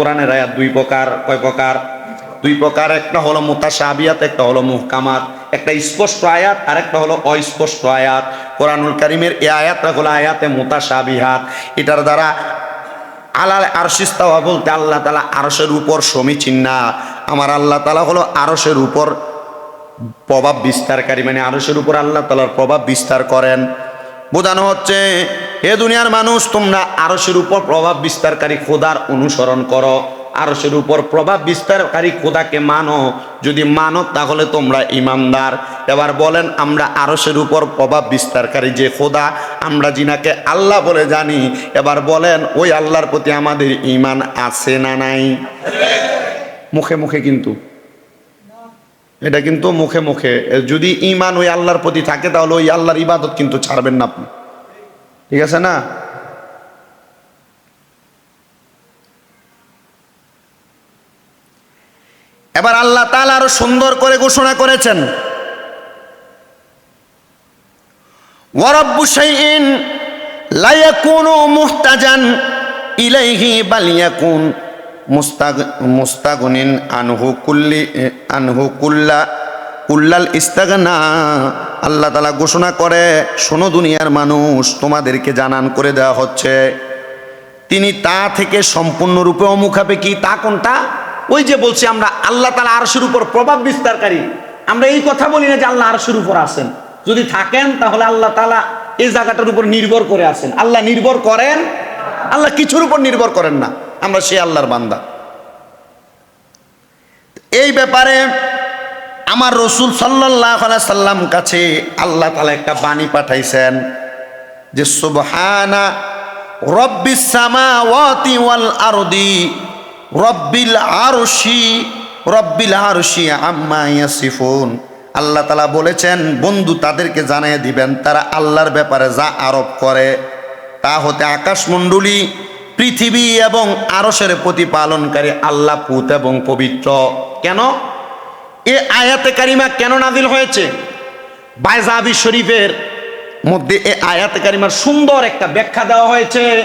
কোরআনের আয়াত দুই প্রকার, কয় প্রকার? দুই প্রকার, একটা হলো মুতাশাবিয়াত একটা হলো মুহকামাত। একটা স্পষ্ট আয়াত আর একটা হলো অস্পষ্ট আয়াত। কোরআনুল কারিমের এই আয়াতটা হলো আয়াতে মুতাশাবিহাত। এটার দ্বারা আলাল আরশিস্তাওয়া বলতে আল্লাহ তালা আরশের উপর সমীচীন না। আমার আল্লাহ তালা হলো আরশের উপর প্রভাব বিস্তারকারী মানে আরশের উপর আল্লাহ তালার প্রভাব বিস্তার করেন। বোঝানো হচ্ছে হে দুনিয়ার মানুষ, তোমরা আরশের উপর প্রভাব বিস্তারকারী খোদার অনুসরণ করো। আরশের উপর প্রভাব বিস্তারকারী খোদাকে মানো। যদি মানো, তাহলে তোমরা ইমানদার। এবার বলেন, আমরা আরশের উপর প্রভাব বিস্তারকারী যে খোদা, আমরা জিনাকে আল্লাহ বলে জানি। এবার বলেন, ওই আল্লাহর প্রতি আমাদের ইমান আছে না নাই? মুখে মুখে কিন্তু এটা কিন্তু মুখে মুখে। যদি ইমান ওই আল্লাহর প্রতি থাকে, তাহলে ওই আল্লাহর ইবাদত কিন্তু ছাড়বেন না আপনি। ঠিক আছে না? এবার আল্লাহ তাআলা আরও সুন্দর করে ঘোষণা করেছেন। ওয়ারাব্বু শাইইন লা ইয়াকুনু মুহতাজান ইলাইহি বাল ইয়াকুন। মুস্তাগ মুস্তাগনিন আনহু কুল্লি, আনহু কুল্লা, কুল্লাল ইস্তাগনা। আল্লাহ তালা ঘোষণা করে, শোনো দুনিয়ার মানুষ, তোমাদেরকে জানান করে দেওয়া হচ্ছে। তিনি তা থেকে সম্পূর্ণরূপে অমুখাপেক্ষী। তা কোনটা? ওই যে বলছি আমরা, আল্লাহ তালা আরশের উপর প্রভাব বিস্তারকারী। আমরা এই কথা বলি না যে আল্লাহ আরশের উপর আসেন যদি থাকেন, তাহলে আল্লাহ তালা এই জায়গাটার উপর নির্ভর করে আসেন আল্লাহ নির্ভর করেন, আল্লাহ কিছুর উপর নির্ভর করেন না। আমরা সে আল্লাহর বান্দা। এই ব্যাপারে আমার রসুল সাল্লাহ সাল্লাম কাছে আল্লাহ তালা একটা বাণী পাঠাইছেন যে, সুবহানা রব্বিস ওয়াল আরদি, রব্বিল আরশি রব্বিল আরশি আম্মা ইয়াসিফুন। আল্লাহ তালা বলেছেন, বন্ধু তাদেরকে জানিয়ে দিবেন, তারা আল্লাহর ব্যাপারে যা আরোপ করে, তা হতে আকাশমণ্ডলী পৃথিবী এবং আরসের প্রতিপালনকারী আল্লাহ পুত এবং পবিত্র। কেন? এ আয়াতে কারিমা কেন নাজিল হয়েছে? বাইজাবি শরীফের মধ্যে এ আয়াতে কারিমার সুন্দর একটা ব্যাখ্যা দেওয়া হয়েছে।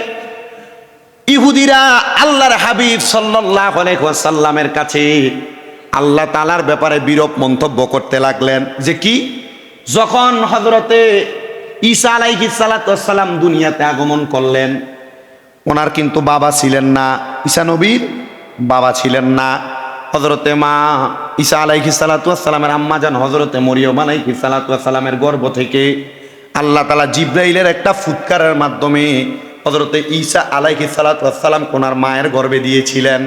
ইহুদিরা আল্লাহর হাবিব সাল্লাহ সাল্লামের কাছে আল্লাহ তালার ব্যাপারে বিরূপ মন্তব্য করতে লাগলেন। যে কি? যখন হজরতে ঈসা আলাইহি সালাতাম দুনিয়াতে আগমন করলেন ওনার কিন্তু বাবা ছিলেন না। ঈসা নবীর বাবা ছিলেন না। হজরতে মা ঈসা আলাইহি সালাতামের আম্মা যান হজরতে মরিয়ম আলাইহি সালাতামের গর্ভ থেকে। আল্লাহ তালা জিব্রাইলের একটা ফুৎকারের মাধ্যমে হজরতে ঈসা আলাইহি সালাতাম কোনার মায়ের গর্ভে দিয়েছিলেন।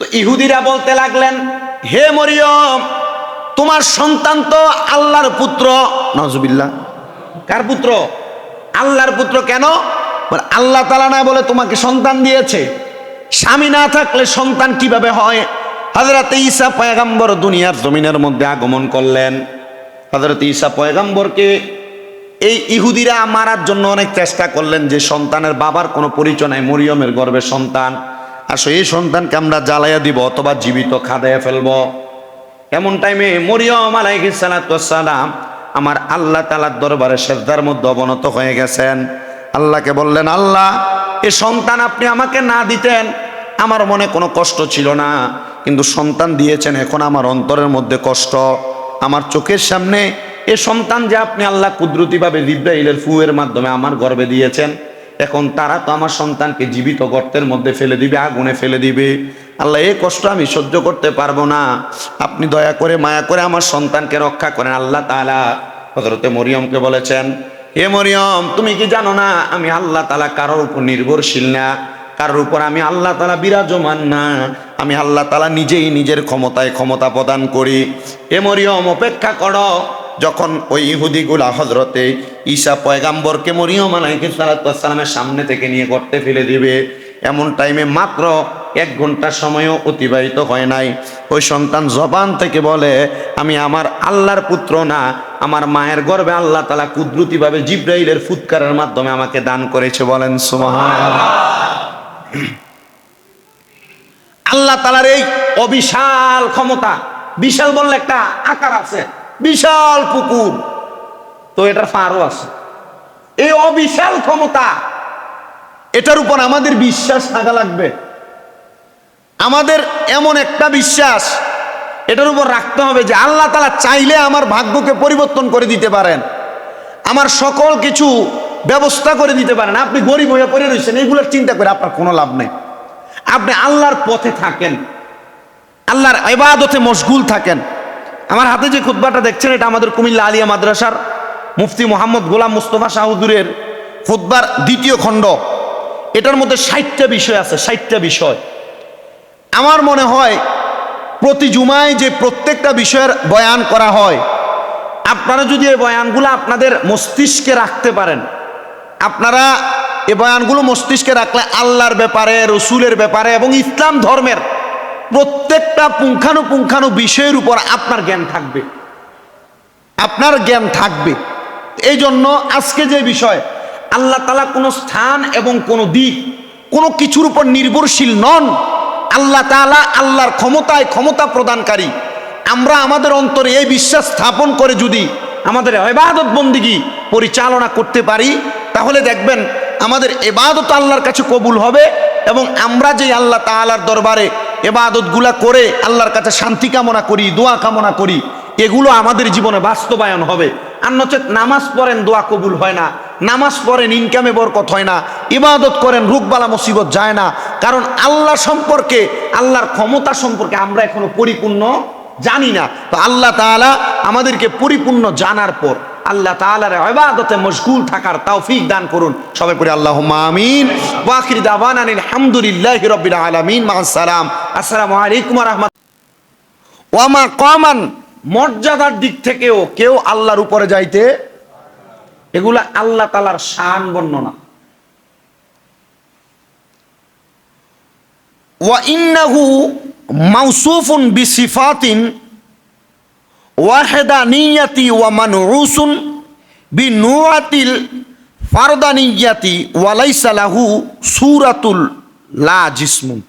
তো ইহুদিরা বলতে লাগলেন, হে মরিয়ম, তোমার সন্তান তো আল্লাহর পুত্র। নজবিল্লা কার পুত্র? আল্লাহর পুত্র কেন? আল্লাহ তালা না বলে তোমাকে সন্তান দিয়েছে। স্বামী না থাকলে সন্তান কীভাবে হয়? হাজরত ঈসা পয়গাম্বর দুনিয়ার জমিনের মধ্যে আগমন করলেন। হজরত ঈসা পয়গাম্বরকে এই ইহুদিরা মারার জন্য অনেক চেষ্টা করলেন যে সন্তানের বাবার কোনো পরিচয় নাই, মরিয়মের গর্ভের সন্তান। আসো, এই সন্তানকে আমরা জ্বালাইয়া দিব অথবা জীবিত খাদাইয়া ফেলব। এমন টাইমে মরিয়ম আলাইহিস সালাম আমার আল্লাহ তালার দরবারে শ্রদ্ধার মধ্যে অবনত হয়ে গেছেন। আল্লাহকে বললেন, আল্লাহ, এ সন্তান আপনি আমাকে না দিতেন। আমার মনে কোনো কষ্ট ছিল না, কিন্তু সন্তান দিয়েছেন, এখন আমার অন্তরের মধ্যে কষ্ট। আমার চোখের সামনে এ সন্তান যে আপনি আল্লাহ কুদরতিভাবে জিব্রাইলের ফুয়ের মাধ্যমে আমার গর্বে দিয়েছেন, এখন তারা তো আমার সন্তানকে জীবিত গর্তের মধ্যে ফেলে দিবে, আগুনে ফেলে দিবে। আল্লাহ এই কষ্ট আমি সহ্য করতে পারব না। আপনি দয়া করে, মায়া করে আমার সন্তানকে রক্ষা করেন। আল্লাহ তালা হজরতে মরিয়মকে বলেছেন হে মরিয়ম, তুমি কি জানো না আমি আল্লাহ তালা কারোর উপর নির্ভরশীল না? কারোর উপর আমি আল্লাহ তালা বিরাজমান না। আমি আল্লাহ তালা নিজেই নিজের ক্ষমতায় ক্ষমতা প্রদান করি। এ মরিয়ম, অপেক্ষা করো, যখন ওই ইহুদিগুলা হজরতে ঈশা পয়গাম্বরকে মরিয়ম আলাইকে সালাতামের সামনে থেকে নিয়ে করতে ফেলে দিবে এমন টাইমে মাত্র এক ঘণ্টা সময়ও অতিবাহিত হয় নাই। ওই সন্তান জবান থেকে বলে, আমি আমার আল্লাহর পুত্র না, আমার মায়ের গর্ভে আল্লাহ তালা কুদরতিভাবে জিব্রাইলের ফুৎকারের মাধ্যমে আমাকে দান করেছে। বলেন আল্লাহ তালার এই অবিশাল ক্ষমতা, বিশাল বললে একটা আকার আছে, বিশাল পুকুর। তো এটার ফারও আছে। এই অবিশাল ক্ষমতা এটার উপর আমাদের বিশ্বাস থাকা লাগবে। আমাদের এমন একটা বিশ্বাস, এটার উপর রাখতে হবে যে আল্লাহ তালা চাইলে আমার ভাগ্যকে পরিবর্তন করে দিতে পারেন। আমার সকল কিছু ব্যবস্থা করে দিতে পারেন। আপনি গরিব হয়ে পড়ে রয়েছেন এগুলোর চিন্তা করে আপনার কোনো লাভ নেই। আপনি আল্লাহর পথে থাকেন, আল্লাহর এবাদতে মশগুল থাকেন। আমার হাতে যে খুতবাটা দেখছেন, এটা আমাদের কুমিল্লা আলিয়া মাদ্রাসার মুফতি মোহাম্মদ গোলাম মুস্তফা শাহুদুরের খুতবার দ্বিতীয় খণ্ড। এটার মধ্যে ষাটটা বিষয় আছে, ষাটটা বিষয়। আমার মনে হয় প্রতি জুমায় যে প্রত্যেকটা বিষয়ের বয়ান করা হয়, আপনারা যদি এই বয়ানগুলো আপনাদের মস্তিষ্কে রাখতে পারেন, আপনারা এই বয়ানগুলো মস্তিষ্কে রাখলে আল্লাহর ব্যাপারে, রসুলের ব্যাপারে এবং ইসলাম ধর্মের প্রত্যেকটা পুঙ্খানুপুঙ্খানু বিষয়ের উপর আপনার জ্ঞান থাকবে। আপনার জ্ঞান থাকবে। এই জন্য আজকে যে বিষয় আল্লাহ তালা কোনো স্থান এবং কোনো দিক কোনো কিছুর উপর নির্ভরশীল নন। আল্লাহ তাআলা আল্লাহর ক্ষমতায় ক্ষমতা প্রদানকারী। আমরা আমাদের অন্তরে এই বিশ্বাস স্থাপন করে যদি আমাদের এবাদত বন্দিগি পরিচালনা করতে পারি, তাহলে দেখবেন আমাদের এবাদত আল্লাহর কাছে কবুল হবে এবং আমরা যে আল্লাহ তালার দরবারে এবাদতগুলা করে আল্লাহর কাছে শান্তি কামনা করি, দোয়া কামনা করি, এগুলো আমাদের জীবনে বাস্তবায়ন হবে। আর নচেত নামাজ পড়েন দোয়া কবুল হয় না। নামাজ পড়েন ইনকামে বরকত হয় না, ইবাদত করেন, রোগবালা মুসিবত যায় না। কারণ আল্লাহ সম্পর্কে, আল্লাহর ক্ষমতা সম্পর্কে আমরা এখনও পরিপূর্ণ জানি না। তো আল্লাহ তাআলা আমাদেরকে পরিপূর্ণ জানার পর আল্লাহ তাআলার ইবাদতে মশগুল থাকার তৌফিক দান করুন। সবাই পড়ে আল্লাহ আমিন। ওয়া আখির দাওয়ানা আলহামদুলিল্লাহি রাব্বিল আলামিন। মা আসসালাম আলাইকুম রাহমাত ওয়ামা কমান। মর্যাদার দিক থেকেও কেউ আল্লাহর উপরে যাইতে এগুলা আল্লাহ তালার শান বর্ণনা। ওয়াহেদানিয়াতি ওয়া ফারদানিয়াতি লা জিসমুন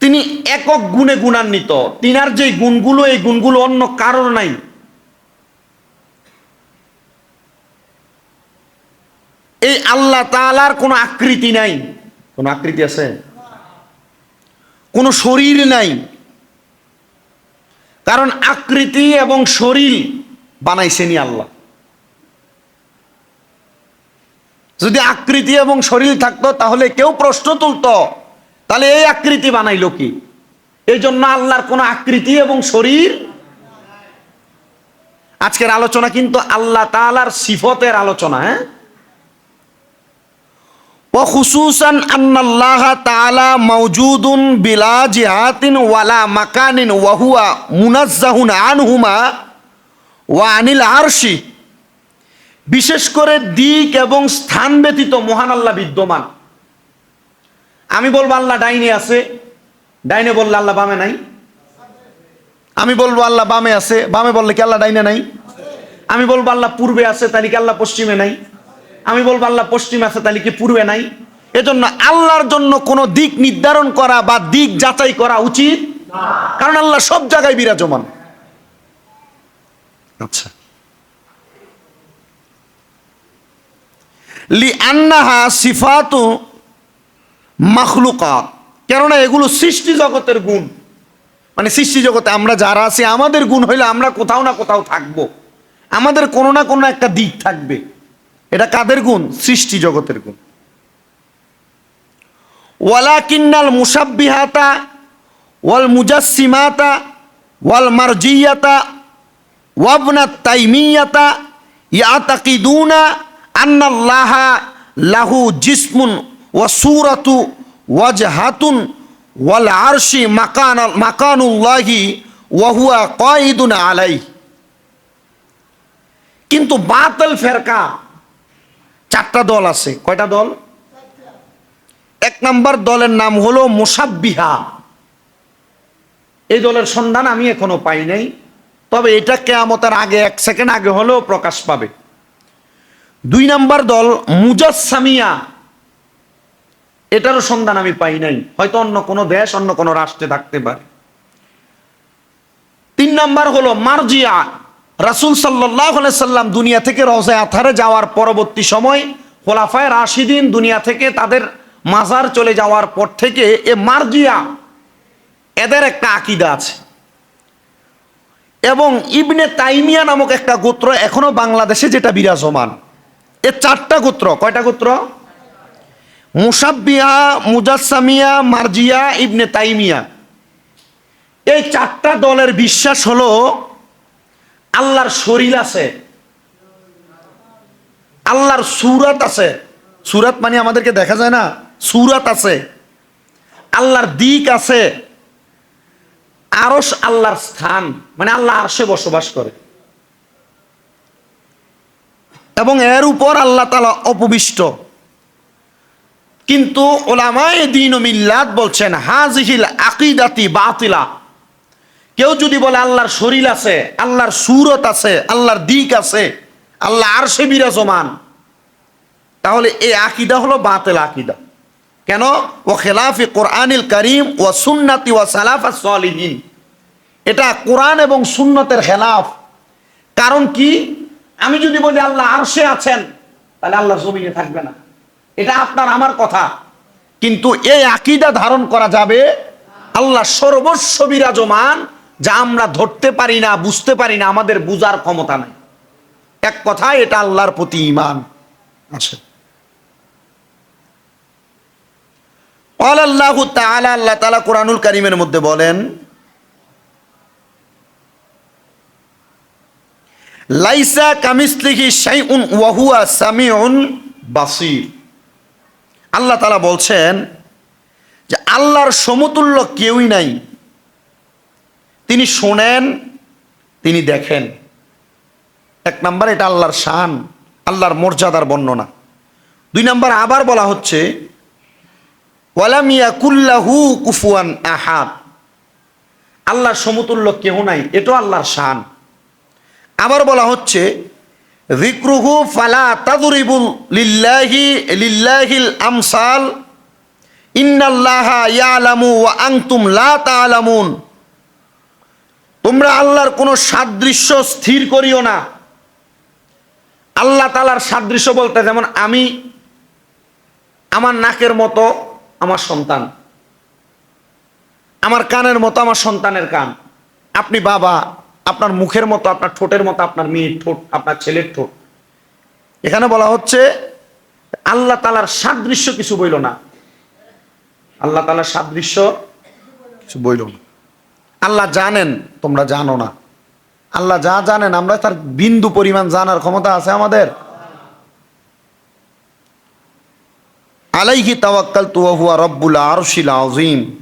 তিনি একক গুণে গুণান্বিত। তিনার যে গুণগুলো, এই গুণগুলো অন্য কারোর নাই। এই আল্লাহ তাআলার কোনো আকৃতি নাই। কোন আকৃতি আছে? কোনো শরীর নাই। কারণ আকৃতি এবং শরীর বানাইছেনি আল্লাহ। যদি আকৃতি এবং শরীর থাকতো তাহলে কেউ প্রশ্ন তুলতো তাহলে এই আকৃতি বানাইলো কি? এই জন্য আল্লাহর কোনো আকৃতি এবং শরীর আজকের আলোচনা কিন্তু আল্লাহ তালার সিফতের আলোচনা হ্যাঁ? وخصوصا أن الله تعالى موجود بلا جهات ولا مكان وهو منزه عنهما وعن العرش বিশেষ করে দিক এবং স্থান ব্যতীত মহান আল্লাহ বিদ্যমান আমি বলবো আল্লাহ ডাইনে আছে ডাইনে বললে আল্লাহ বামে নাই আমি বলবো আল্লাহ বামে আছে বামে বললে কি আল্লাহ ডাইনে নাই আমি বলবো আল্লাহ পূর্বে আছে তাহলে কি আল্লাহ পশ্চিমে নাই আমি বলব আল্লাহ পশ্চিম আছে, তাহলে কি পূর্বে নাই? এজন্য আল্লাহর জন্য কোনো দিক নির্ধারণ করা বা দিক যাচাই করা উচিত? কারণ আল্লাহ সব জায়গায় বিরাজমান। আচ্ছা। লি আন্নাহা সিফাতু মাখলুকা কেননা এগুলো সৃষ্টি জগতের গুণ। মানে সৃষ্টি জগতে আমরা যারা আছি, আমাদের গুণ হইলে আমরা কোথাও না কোথাও থাকব। আমাদের কোনো না কোনো একটা দিক থাকবে। এটা কাদের গুণ? সৃষ্টি জগতের গুণ। ওয়ালাকিন্নাল মুসাব্বিহাতা ওয়াল মুজাসসিমাতা ওয়াল মারজিয়াতা ওয়াবনা তাইমিয়াতা ইয়াতাকিদুনা আন্নাল্লাহা লাহু জিসমুন ওয়া সূরাতু ওয়াজহাতুন ওয়াল আরশি মাকান, মাকানুল্লাহি ওয়া হুয়া কায়িদুন আলাইহি। কিন্তু বাতিল ফেরকা চারটা দল আছে। কয়টা দল? এক নম্বর দলের নাম হলো মোসাব্বিহা। এই দলের সন্ধান আমি এখনও পাই নাই। তবে এটা কেয়ামতের আগে, এক সেকেন্ড আগে হলেও প্রকাশ পাবে। দুই নাম্বার দল মুজাসসামিয়া। এটারও সন্ধান আমি পাই নাই। হয়তো অন্য কোনো দেশ, অন্য কোনো রাষ্ট্রে থাকতে পারে। তিন নাম্বার হলো মার্জিয়া। রাসুল সাল্লাহ সাল্লাম দুনিয়া থেকে রওজায় আথারে যাওয়ার পরবর্তী সময় খোলাফায় রাশিদিন দুনিয়া থেকে তাদের মাজার চলে যাওয়ার পর থেকে এ মার্জিয়া এদের একটা আকিদা আছে। এবং ইবনে তাইমিয়া নামক একটা গোত্র এখনও বাংলাদেশে যেটা বিরাজমান। এ চারটা গোত্র, কয়টা গোত্র? মুসাব্বিয়া মুজাসসামিয়া, মার্জিয়া, ইবনে তাইমিয়া। এই চারটা দলের বিশ্বাস হলো আল্লাহর শরীর আছে। আল্লাহর সুরাত আছে। সুরাত মানে আমাদেরকে দেখা যায় না? সুরাত আছে। আল্লাহর দিক আছে। আরস আল্লাহর স্থান মানে আল্লাহ আরশে বসবাস করে। এবং এর উপর আল্লাহ তালা অপবিষ্ট। কিন্তু ওলামায় দিন মিল্লাত বলছেন হাজিহিল আকিদাতি বাতিলা। কেউ যদি বলে আল্লাহর শরীর আছে, আল্লাহর সুরত আছে, আল্লাহর দিক আছে আল্লাহ আর সে বিরাজমান, তাহলে এই আকিদা হলো বাতেল আকিদা। কেন? ও খেলাফি কোরআনিল করিম ও সুন্নাতি ও সালাফা সলিহীন। এটা কোরআন এবং সুন্নতের খেলাফ। কারণ কি? আমি যদি বলি আল্লাহ আরশে আছেন, তাহলে আল্লাহ জমিনে থাকবে না। এটা আপনার, আমার কথা। কিন্তু এই আকিদা ধারণ করা যাবে আল্লাহ সর্বস্ব বিরাজমান যা আমরা ধরতে পারি না, বুঝতে পারি না, আমাদের বুজার ক্ষমতা নাই। এক কথায় এটা আল্লাহর প্রতি ইমান আছে। আল্লাহ তাআলা আল্লাহ তাআলা কোরআনুল কারিমের মধ্যে বলেন, লাইসা কামিসলিহি শাইউন ওয়াহুয়া সামিউন বাসির। আল্লাহ তাআলা বলছেন যে, আল্লাহর সমতুল্য কেউই নাই তিনি শোনেন, তিনি দেখেন। এক নাম্বার এটা আল্লাহর শান, আল্লাহর মর্যাদার বর্ণনা। দুই নাম্বার আবার বলা হচ্ছে ওয়ালামিয়া কুল্লাহু কুফুয়ান আহাদ। আল্লাহর সমতুল্য কেউ নাই, এটাও আল্লাহর শান। আবার বলা হচ্ছে রিক্রুহু ফালা তাদুরিবুল লিল্লাহি, লিল্লাহিল আমসাল, ইন্নাল্লাহা ইয়ালামু ওয়া আনতুম লা তাআলামুন। তোমরা আল্লাহর কোনো সাদৃশ্য স্থির করিও না। আল্লাহ তালার সাদৃশ্য বলতে যেমন আমি, আমার নাকের মতো আমার সন্তান। আমার কানের মতো আমার সন্তানের কান। আপনি বাবা, আপনার মুখের মতো, আপনার ঠোঁটের মতো, আপনার মেয়ের ঠোঁট, আপনার ছেলের ঠোঁট। এখানে বলা হচ্ছে, আল্লাহ তালার সাদৃশ্য কিছু বইল না। আল্লাহ তালার সাদৃশ্য কিছু বইল না। আল্লাহ জানেন, তোমরা জানো না। আল্লাহ যা জানেন, আমরা তার বিন্দু পরিমাণ জানার ক্ষমতা আছে আমাদের। আলাইহি তাওয়াক্কাল তুয়া রব্বুল আরশিল আযীম।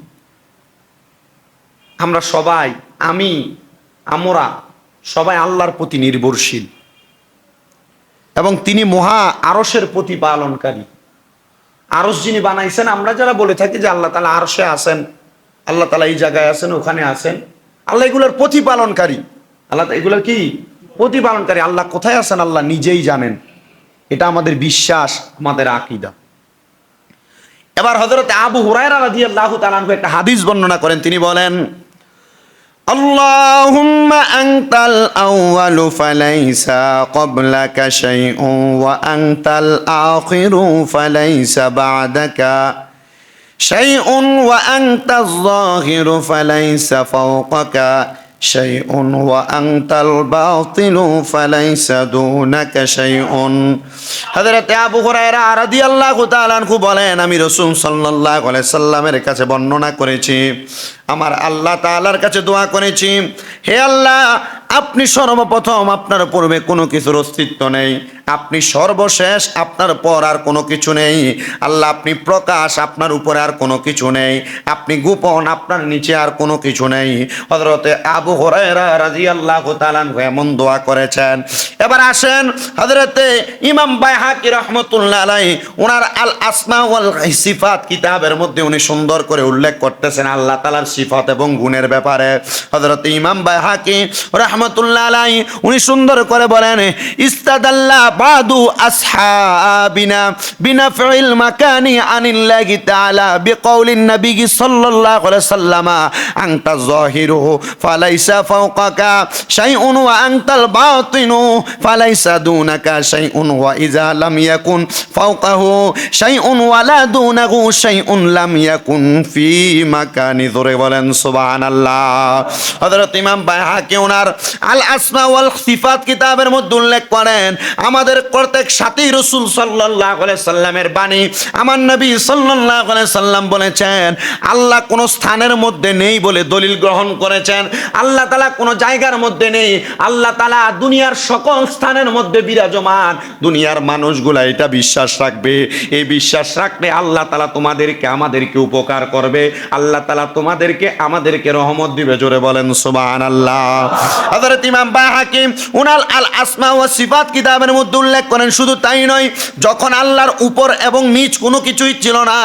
আমরা সবাই, আমি, আমরা সবাই আল্লাহর প্রতি নির্ভরশীল। এবং তিনি মহা আরসের প্রতিপালনকারী। আরস যিনি বানাইছেন, আমরা যারা বলে থাকি যে আল্লাহ তালা আরসে আছেন আল্লাহ তালা এই জায়গায় আছেন ওখানে আছেন আল্লাহ এগুলোর প্রতিপালনকারী আল্লাহ এগুলোর কি প্রতিপালনকারী আল্লাহ কোথায় আছেন আল্লাহ নিজেই জানেন এটা আমাদের বিশ্বাস আমাদের আকিদা এবার হজরত আবু হুরায়রা রাদিয়াল্লাহু তাআলা আনহু একটা হাদিস বর্ণনা করেন তিনি বলেন اللهم أنت الأول فليس قبلك شيء وأنت الآخر فليس بعدك شيء وأنت الظاهر فليس فوقك شيء وأنت الباطل فليس دونك شيء হযরত আবু হুরায়রা রাদিয়াল্লাহু তাআলা আনহু বলেন আমি রাসূল সাল্লাল্লাহু আলাইহি সাল্লামের কাছে বর্ণনা করেছি আমার আল্লাহ তাআলার কাছে দোয়া করেছি। হে আল্লাহ, আপনি সর্বপ্রথম আপনার পূর্বে কোনো কিছুর অস্তিত্ব নেই। আপনি সর্বশেষ আপনার পর আর কোনো কিছু নেই। আল্লাহ, আপনি প্রকাশ আপনার উপরে আর কোনো কিছু নেই। আপনি গোপন আপনার নিচে আর কোনো কিছু নেই। হজরতে আবু হরাইরা রাদিয়াল্লাহু তাআলা আনহু এমন দোয়া করেছেন। এবার আসেন হজরতে ইমাম বাইহাকি রহমতুল্লাহ আলাই ওনার আল আসমা ওয়াল সিফাত কিতাবের মধ্যে উনি সুন্দর করে উল্লেখ করতেছেন আল্লাহ তালার সিফাত এবং গুণের ব্যাপারে হযরত ইমাম বাইহাকি রাহমাতুল্লাহ আলাই উনি সুন্দর করে বলেন, ইস্তাদাল্লা বাদু আসহাবিনা বিনাফিল মাকানি আনিল্লাহি তাআলা বিকাউলিন নবী সাল্লাল্লাহু আলাইহি সাল্লামা আনতা যাহিরু ফালাইসা ফাওকাকা শাইউন ওয়া আনতাল বাতিনু ফালাইসা দুনাকা শাইউন ওয়া ইযা লাম ইয়াকুন ফাওকাহু শাইউন ওয়ালা দুনাহু শাইউন লাম ইয়াকুন ফি মাকানি ধরে বলেন, সুবহানাল্লাহ। হযরত ইমাম বাইহাকি ওনার আল আসমা ওয়াল সিফাত কিতাবের মধ্যে উল্লেখ করেন, আমাদের প্রত্যেক সাথী রসুল আলাইহি সাল্লামের বাণী আমার নবী আলাইহি সাল্লাম বলেছেন, আল্লাহ কোন স্থানের মধ্যে নেই বলে দলিল গ্রহণ করেছেন, আল্লাহ তাআলা কোন জায়গার মধ্যে নেই, আল্লাহ তাআলা দুনিয়ার সকল স্থানের মধ্যে বিরাজমান। দুনিয়ার মানুষগুলা এটা বিশ্বাস রাখবে, এই বিশ্বাস রাখলে আল্লাহ তাআলা তোমাদেরকে, আমাদেরকে উপকার করবে, আল্লাহ তাআলা তোমাদেরকে আমাদেরকে রহমত দিবে, জোরে বলেন, সুবহানাল্লাহ। হযরত ইমাম বাহাকিম উনাল আল আসমা ওয়া সিফাত কিতাবের মধ্যে উল্লেখ করেন, শুধু তাই নয়, যখন আল্লাহর উপর এবং নিচ কোনো কিছুই ছিল না,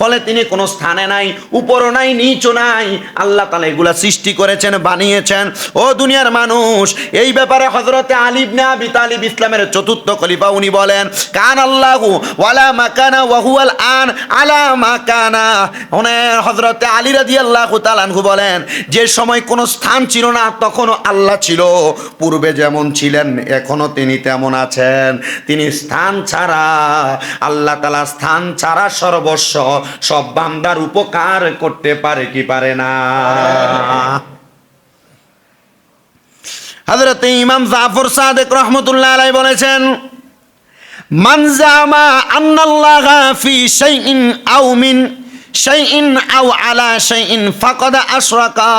ফলে তিনি কোনো স্থানে নাই, উপরও নাই, নিচও নাই, আল্লাহ তালা এগুলা সৃষ্টি করেছেন, বানিয়েছেন। ও দুনিয়ার মানুষ, এই ব্যাপারে হজরতে আলিব না আবি তালিব ইসলামের চতুর্থ খলিফা, উনি বলেন কান আল্লাহু ওয়ালা মাকানা ওয়াহুয়াল আন আলা মাকানা। ওনার হজরতে আলী রাজি আল্লাহ তালানহু বলেন, যে সময় কোনো স্থান ছিল না, তখনও আল্লাহ ছিল। পূর্বে যেমন ছিলেন এখনও তিনি তেমন আছেন। তিনি স্থান ছাড়া, আল্লাহ তালা স্থান ছাড়া সর্বস্ব, সব বান্দার উপকার করতে পারে কি পারে না। হজরত ইমাম জাফর সাদেক রহমতুল্লাহ আলাই বলেছেন, মান জামা আন্নাল্লাহা ফি শাইইন আও মিন শাইইন আও আলা শাইইন ফাকাদ আশরাকা।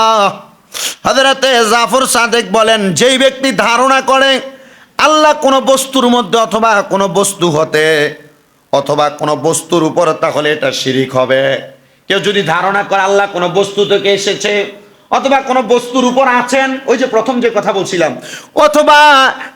হযরতে জাফর সাদেক বলেন, যেই ব্যক্তি ধারণা করে, আল্লাহ কোনো বস্তুর মধ্যে অথবা কোনো বস্তু হতে অথবা কোনো বস্তুর উপর, তাহলে এটা শিরিক হবে। কেউ যদি ধারণা করে আল্লাহ কোনো বস্তু থেকে এসেছে অথবা কোনো বস্তুর উপর আছেন, ওই যে প্রথম যে কথা বলছিলাম, অথবা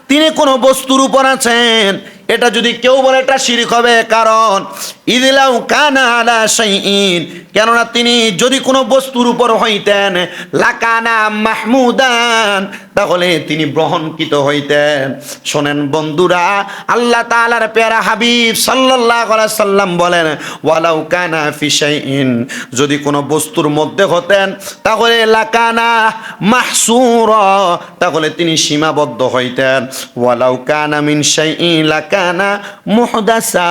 তিনি কোনো বস্তুর উপর আছেন। এটা যদি কেউ বলে, এটা শিরিক হবে। কারণ, ইদিলাউ কানা আলা শাইইন। কেননা তিনি যদি কোনো বস্তুর উপর হইতেন, লাকানা মাহমুদান, তাহলে তিনি গ্রহণকৃত হইতেন। শোনেন বন্ধুরা, আল্লাহ তাআলার পেয়ারা হাবিব সাল্লাল্লাহু আলাইহি সাল্লাম বলেন, ওয়ালাউ কানা ফি শাইইন। যদি কোনো বস্তুর মধ্যে হতেন, তাহলে লাকানা মাহসুরা, তাহলে তিনি সীমাবদ্ধ হইতেন। ওয়ালাউ কানা মিন শাইইন লাকানা মুহদাসা।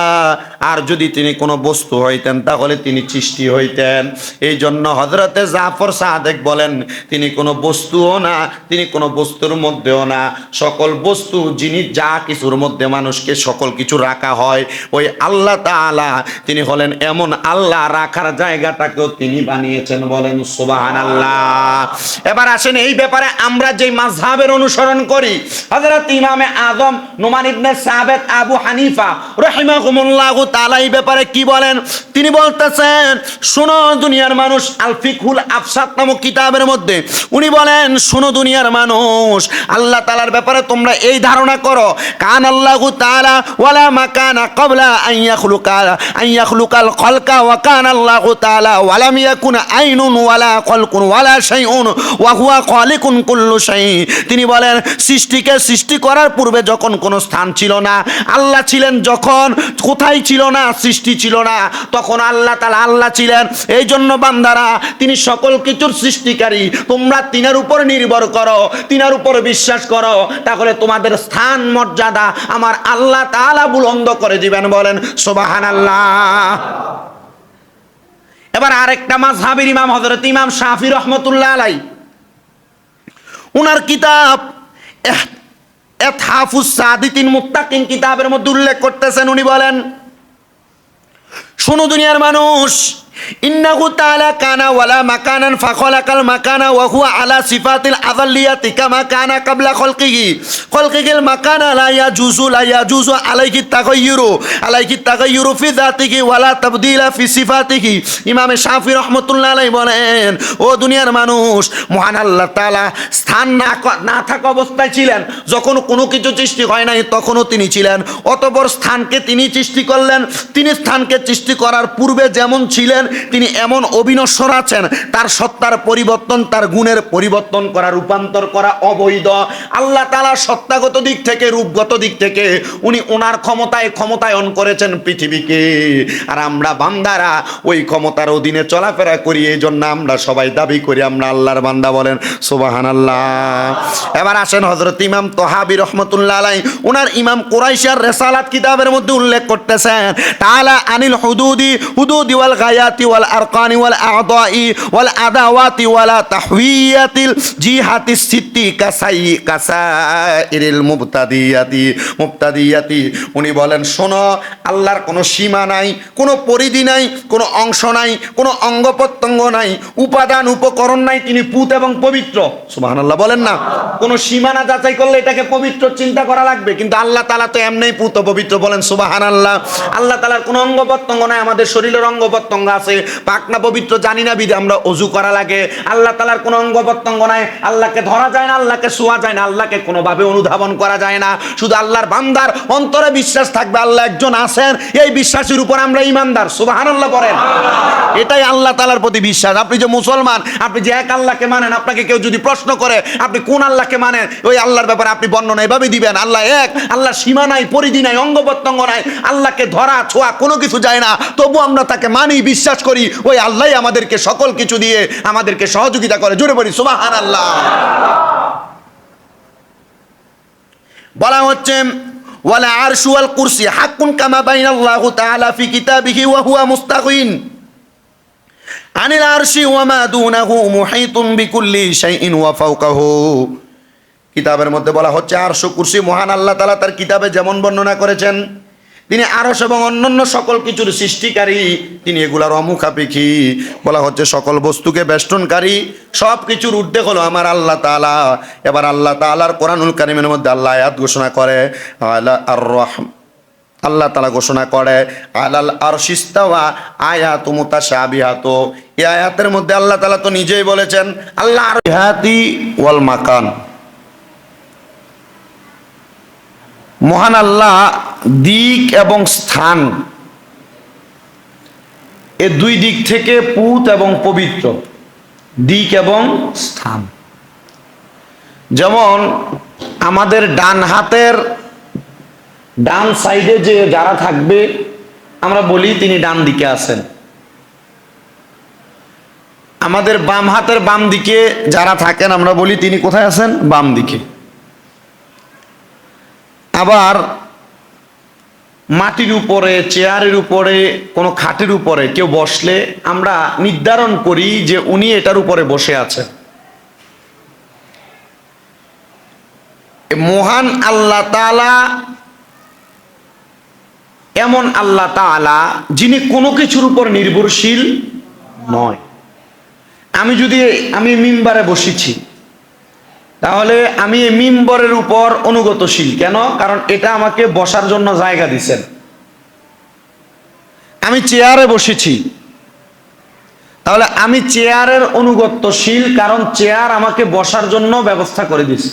আর যদি তিনি কোনো বস্তু হইতেন, তাহলে তিনি সৃষ্টি হইতেন। এই জন্য হজরতে জাফর সাদেক বলেন, তিনি কোনো বস্তুও না, তিনি কোনো বস্তুর মধ্যেও না। সকল বস্তু জিনিস যা কিছুর মধ্যে মানুষকে সকল কিছু রাখা হয়, ওই আল্লাহ তাআলা তিনি হলেন এমন আল্লাহ, রাখার জায়গাটাকেও তিনি বানিয়েছেন বলেন সুবাহান আল্লাহ এবার আসেন এই ব্যাপারে আমরা যে মাযহাবের অনুসরণ করি, হযরত ইমামে আজম নোমান ইবনে সাবেত আবু হানিফা রহিমাহুমুল্লাহু তাআলা এই ব্যাপারে কি বলেন? তিনি বলতেছেন, শোনো দুনিয়ার মানুষ আল ফিকহুল আফসাদ নামক কিতাবের মধ্যে, উনি বলেন, শোনো দুনিয়ার মানুষ, আল্লাহ তাআলার ব্যাপারে তোমরা এই ধারণা করো কান আল্লাহু তাআলা ওয়ালা মাকানা ক্বাবলা আন ইয়াখলুকাল খলকা ওয়া কান আল্লাহু তাআলা ওয়ালাম ইয়াকুন আইনুন ওয়ালা খলকুন ওয়ালা শাইউন ওয়া হুয়া খালিকুন কুল্লু শাই তিনি বলেন, সৃষ্টিকে সৃষ্টি করার পূর্বে যখন কোনো স্থান ছিল না, আল্লাহ ছিলেন যখন, কোথায় ছিল না, সৃষ্টি ছিল না, তখন আল্লাহ তালা আল্লাহ ছিলেন। এই জন্য বান্দারা, তিনি সকল কিছুর সৃষ্টিকারী। তোমরা তিনার উপর নির্ভর করো, তিনার উপর বিশ্বাস করো। তাহলে তোমাদের স্থান, মর্যাদা আমার আল্লাহ তাআলা বুলন্দ করে দিবেন বলেন সোবাহান আল্লাহ এবার আরেকটা মাঝহাবির ইমাম হজরত ইমাম শাফি রহমতুল্লাহ আলাই উনার কিতাব কিতাবের মধ্যে উল্লেখ করতেছেন উনি বলেন শোনো দুনিয়ার মানুষ ইন্নাহু তাআলা কানা ওয়ালা মাকানান ফাখলাকাল মাকানা ওয়া আলা সিফাতিল আযাল্লিয়াতি কামা কানা ক্বাবলা খলকিহি। খলকিহিল মাকানা লা ইয়াজুজু লা ইয়াজুজু আলাইহি তাগায়্যুরু আলাইহি তাগায়্যুরু ফি যাতিহি ওয়ালা তাবদীলা ফি সিফাতিহি। ইমাম শাফি রাহমাতুল্লাহ আলাইহি বলেন, ও দুনিয়ার মানুষ, মহান আল্লাহ তাআলা স্থান না না থাকা অবস্থায় ছিলেন। যখন কোনো কিছু সৃষ্টি হয় নাই, তখনও তিনি ছিলেন। অতপর স্থানকে তিনি সৃষ্টি করলেন। তিনি স্থানকে সৃষ্টি করার পূর্বে যেমন ছিলেন তিনি এমন অবিনশ্বর আছেন, তার সত্তার পরিবর্তন, তার গুণের পরিবর্তন করা, রূপান্তর করা অবৈধ। আল্লাহ তালা সত্তাগত দিক থেকে, রূপগত দিক থেকে উনি ওনার ক্ষমতায় ক্ষমতায়ন করেছেন পৃথিবীকে। আর আমরা বান্দারা ওই ক্ষমতার অধীনে চলাফেরা করি এই জন্য আমরা সবাই দাবি করি, আমরা আল্লাহর বান্দা বলেন সুবাহান আল্লাহ এবার আসেন হজরত ইমাম তোহাবি রহমতুল্লাহ আলাই ওনার ইমাম কোরাইশার রেসালাত কিতাবের মধ্যে উল্লেখ করতেছেন, তাআলা আনিল হুদুদি হুদুদি ওয়াল গায়াতি জিহাতি উনি বলেন, শোনো, আল্লাহর কোনো সীমা নাই, কোনো পরিধি নাই, কোনো অংশ নাই, কোনো অঙ্গ প্রত্যঙ্গ নাই, উপাদান, উপকরণ নাই, তিনি পুত এবং পবিত্র। সুবহানাল্লাহ, বলেন না। কোনো সীমানা যাচাই করলে এটাকে পবিত্র চিন্তা করা লাগবে। কিন্তু আল্লাহ তালা তো এমনি পুত পবিত্র বলেন, সুবহানাল্লাহ, আল্লাহ তালার কোনো অঙ্গ প্রত্যঙ্গ নাই, আমাদের শরীরের অঙ্গ প্রত্যঙ্গ আছে। পাকনা পবিত্র, জানি না বিধে, আমরা অজু করা লাগে। আল্লাহ তালার কোনো অঙ্গ প্রত্যঙ্গ নাই, আল্লাহকে ধরা যায় না, আল্লাহকে শোয়া যায় না, আল্লাহকে কোনোভাবে অনুধাবন করা যায় না। শুধু আল্লাহর বান্দার অন্তরে বিশ্বাস থাকবে, আল্লাহ একজন আছেন, এই বিশ্বাসের উপর আমরা ইমানদার সুবহানাল্লাহ বলেন এটাই আল্লাহ তালার প্রতি বিশ্বাস। আপনি যে মুসলমান, আপনি যে এক আল্লাহকে মানেন, আপনাকে কেউ যদি প্রশ্ন করে, আপনি কোন আল্লাহকে মানেন, ওই আল্লাহর ব্যাপারে আপনি বর্ণনা এভাবে দিবেন, আল্লাহ এক আল্লাহ সীমা নাই, পরিধি নাই, অঙ্গ প্রত্যঙ্গ নাই, আল্লাহকে ধরা, ছোঁয়া কোনো কিছু যায় না তবু আমরা তাকে মানি, বিশ্বাস করি, ওই আল্লাহ আমাদেরকে সকল কিছু দিয়ে আমাদেরকে সহযোগিতা করে। জুড়ে পড়ি সুবাহান আল্লাহ বলা হচ্ছে, ওয়ালা আরশু ওয়াল কুরসি হাক্কুন কামা বাইনাল্লাহু তাআলা ফি কিতাবিহি ওয়া হুয়া মুস্তাগিন আনিল আরশি, ওয়া মা দুনাহু মুহিতুন বিকুল্লি শাইইন ওয়া ফাওকাহু। কিতাবের মধ্যে বলা হচ্ছে, আরশ কুরসি মহান আল্লাহ তাআলা তার কিতাবে যেমন বর্ণনা করেছেন তিনি আরশ এবং অন্যান্য সকল কিছুর সৃষ্টিকারী। তিনি এগুলার অমুখাপেক্ষী। বলা হচ্ছে সকল বস্তুকে বেষ্টনকারী। সব কিছুর উর্ধে হলো আমার আল্লাহ তাআলা। এবার আল্লাহ তাআলার কোরআনুল কারিমের মধ্যে আল্লাহ আয়াত ঘোষণা করে, আলা আর আল্লাহ তালা ঘোষণা করে, আলাল আর শিস্তাওয়া আয়াত মুতাশাবিহাত। এই আয়াতের মধ্যে আল্লাহ তালা তো নিজেই বলেছেন, আল্লাহ আর হাতি ওয়াল মাকান। মহান আল্লাহ দিক এবং স্থান। এ দুই দিক থেকে পুত এবং পবিত্র। দিক এবং স্থান। যেমন আমাদের ডান হাতের ডান সাইডে যে যারা থাকবে, আমরা বলি তিনি ডান দিকে আছেন। আমাদের বাম হাতের বাম দিকে যারা থাকেন, আমরা বলি তিনি কোথায় আছেন? বাম দিকে। আবার মাটির উপরে, চেয়ারের উপরে, কোনো খাটের উপরে কেউ বসলে আমরা নির্ধারণ করি যে উনি এটার উপরে বসে আছেন মহান আল্লাহ তাআলা, এমন আল্লাহ তাআলা যিনি কোনো কিছুর উপর নির্ভরশীল নয়। আমি যদি, আমি মিম্বারে বসেছি তাহলে আমি এই মিম্বরের উপর অনুগতশীল। কেন? কারণ এটা আমাকে বসার জন্য জায়গা দিছেন। আমি চেয়ারে বসেছি। তাহলে আমি চেয়ারের অনুগত্যশীল কারণ চেয়ার আমাকে বসার জন্য ব্যবস্থা করে দিছে।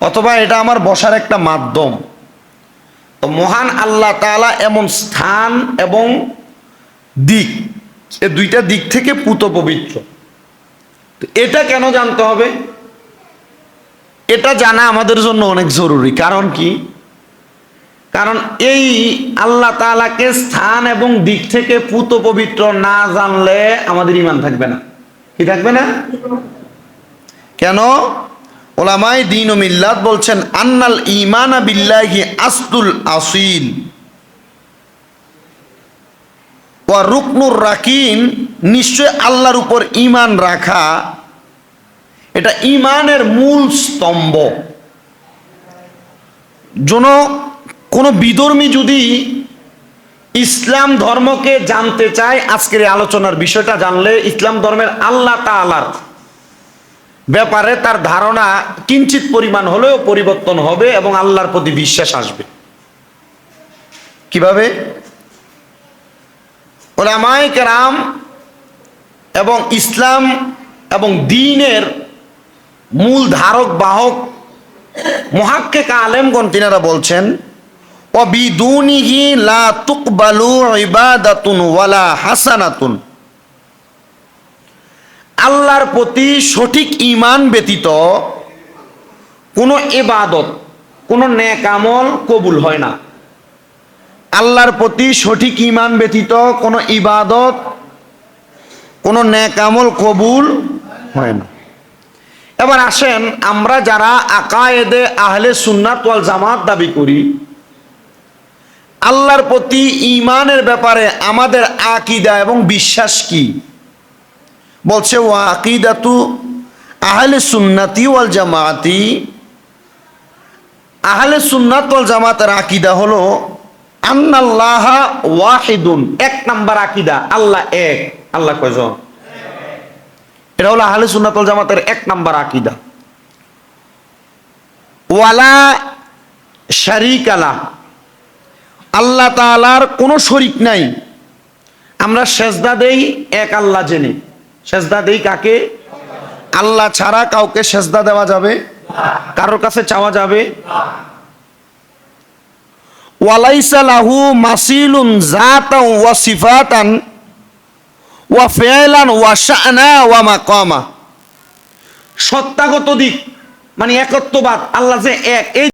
অথবা এটা আমার বসার একটা মাধ্যম। তো মহান আল্লাহ তাআলা এমন স্থান এবং দিক, এ দুইটা দিক থেকে পুত পবিত্র এটা কেন জানতে হবে? এটা জানা আমাদের জন্য অনেক জরুরি। কারণ কি? কারণ এই আল্লাহ তাআলাকে স্থান এবং দিক থেকে পুত পবিত্র না জানলে আমাদের ইমান থাকবে না। কি থাকবে না? কেন? ওলামাই দিন ও মিল্লাত বলছেন, আন্নাল ইমানা বিল্লাহি আস্তুল আসিল ওয়া রুকনুর রাকিন, নিশ্চয় আল্লাহর উপর ইমান রাখা, এটা ইমানের মূল স্তম্ভ। যেন কোনো বিধর্মী যদি ইসলাম ধর্মকে জানতে চায়, আজকের আলোচনার বিষয়টা জানলে ইসলাম ধর্মের আল্লাহ তাআলার ব্যাপারে তার ধারণা কিঞ্চিত পরিমাণ হলেও পরিবর্তন হবে এবং আল্লাহর প্রতি বিশ্বাস আসবে। কীভাবে? ওলামায় কেরাম এবং ইসলাম এবং দিনের মূল ধারক, বাহক, মহাক্কেক আলেমগণ তিনারা বলছেন অবিদুনিহি লা ইবাদাতুন ওয়ালা হাসানাতুন। আল্লাহর প্রতি সঠিক ঈমান ব্যতীত কোনো এবাদত কোনো নেক আমল কবুল হয় না। আল্লাহর প্রতি সঠিক ইমান ব্যতীত কোনো ইবাদত, কোনো নেক আমল কবুল হয় না। এবার আসেন আমরা যারা আকায়েদে আহলে সুন্নাত ওয়াল জামাত দাবি করি, আল্লাহর প্রতি ইমানের ব্যাপারে আমাদের আকিদা এবং বিশ্বাস কি? বলছে ও আকিদাতু আহলে সুন্নাতি ওয়াল জামাতি। আহলে সুন্নাত ওয়াল জামাতের আকিদা হলো আল্লাহ কোনো শরিক নাই। আমরা সেজদা দেই, এক আল্লাহ জেনে। সেজদা দেই কাকে? আল্লাহ ছাড়া কাউকে সেজদা দেওয়া যাবে? কারোর কাছে চাওয়া যাবে? ওয়ালাইসা লাহু মাসিলুন জাতান ওয়া সিফাতান ওয়া ফেলান ওয়া শানা ওয়া মাকামা। সত্তাগত দিক মানে একত্ববাদ, আল্লাহ যে এক, এই